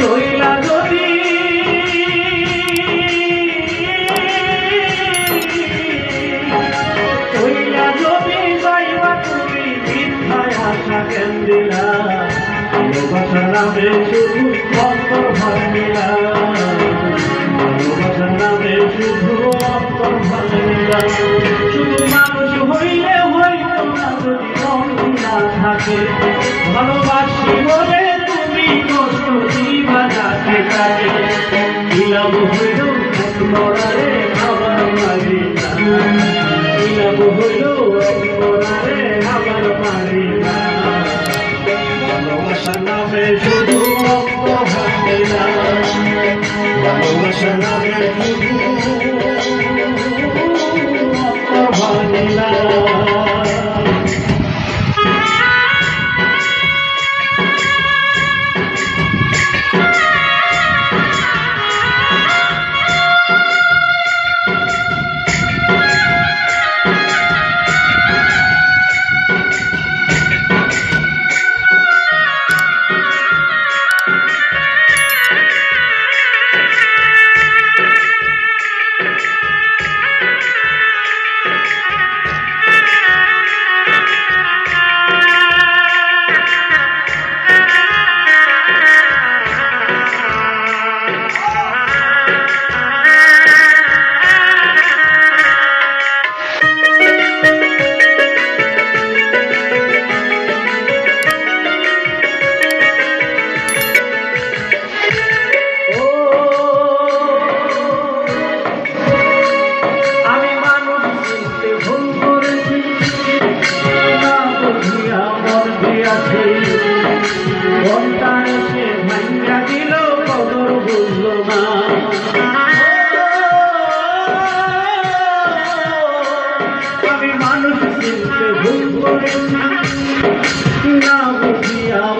চইলা যদি চইলা যদি যাইবা তুমি মিথ্যায় আশা কেন দিলা ভালোবাসা নামে শুধু অন্তর ভাঙিলা। ভালোবাসা নামে শুধু অন্তর ভাঙিলা। শুধু মানুষ হইলে হইতো না যদি মন না থাকে। ভালোবাসি বলে I'm a man of the world.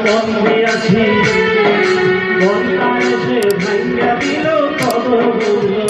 বন্ধে আছি বন্যা এসে ভাঙ্গা দিল কবর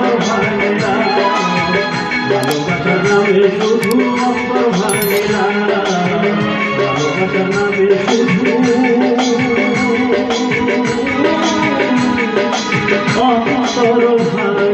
নামে শুধু অন্তর ভাঙে না নামে শুধু অন্তর ভাঙে